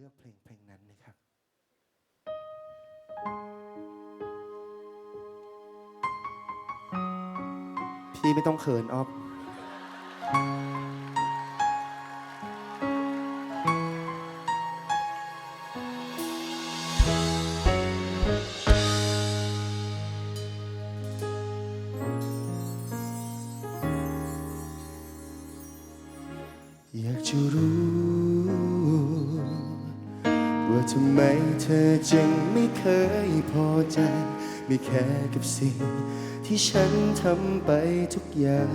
เลือกเพลงเพลงนั้นนะครับ พี่ไม่ต้องเขินออฟอยากจะรู้ ทำไมเธอจึงไม่เคยพอใจ ไม่แค่กับสิ่ง ที่ฉันทำไปทุกอย่าง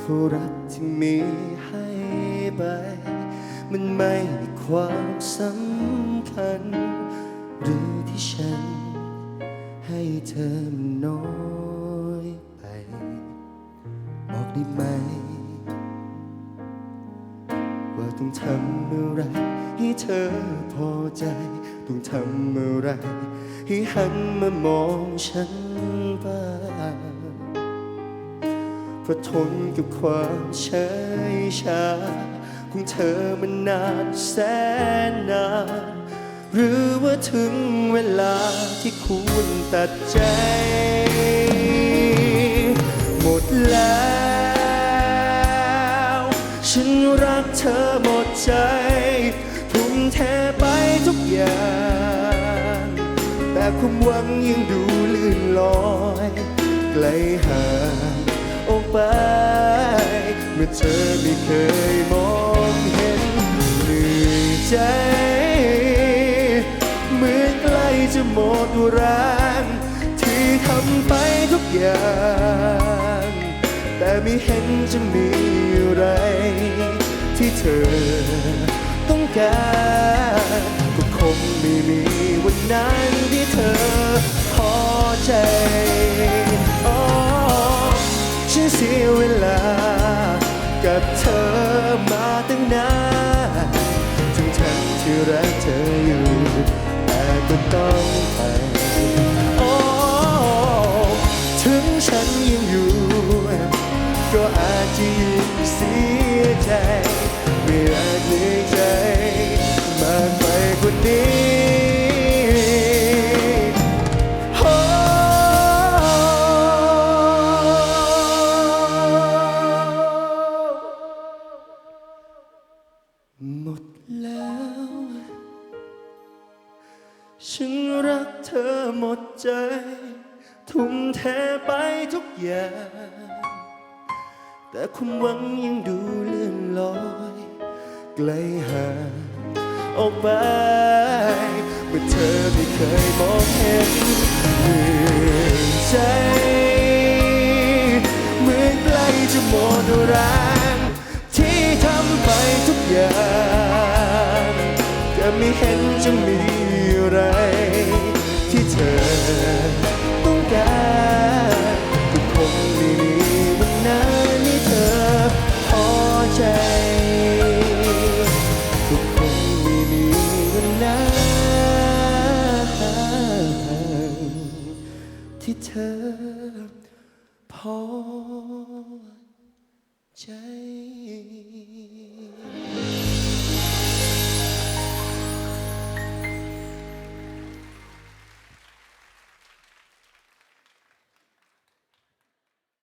ผู้รักที่มีให้ไป มันไม่มีความสำคัญ หรือที่ฉัน ให้เธอมันน้อยไป บอกได้ไหม ว่าต้องทำอะไรให้เธอพอใจ ต้องทำอะไรให้หันมามองฉันบ้างเพราะทนกับความเฉยชาของเธอมันนานแสนนานหรือว่าถึงเวลาที่คุณตัดใจ ฉันรักเธอหมดใจ ทุ่มเทไปทุกอย่าง แต่ความหวังยังดูลื่นลอยไกลห่างออกไป เมื่อเธอไม่เคยมองเห็นหนื่อใจเหมือนใกล้จะหมดแรงที่ทำไปทุกอย่าง แต่ไม่เห็นจะมี อะไรที่เธอต้องการก็คงไม่มีวันนั้นที่เธอพอใจอ๋อฉันเสียเวลา กับเธอมาตั้งนานทั้งทั้งที่รักเธออยู่ แต่ก็ต้องไปโอ้ถึงฉันยังอยู่ ก็อาจจะยิ่งเสียใจ อาจเหนื่อยใจมากไปกว่านี้หมดแล้ว ฉันรักเธอหมดใจ ทุ่มเทไปทุกอย่าง แต่ความหวังยังดูเลื่อนลอย ไกลห่างออกไปเมื่อเธอไม่เคยมองเห็นเหนื่อนใจเหมือนใกล้จะหมดแรงที่ทำไปทุกอย่างแต่ไม่เห็นจะมี เธอพอใจ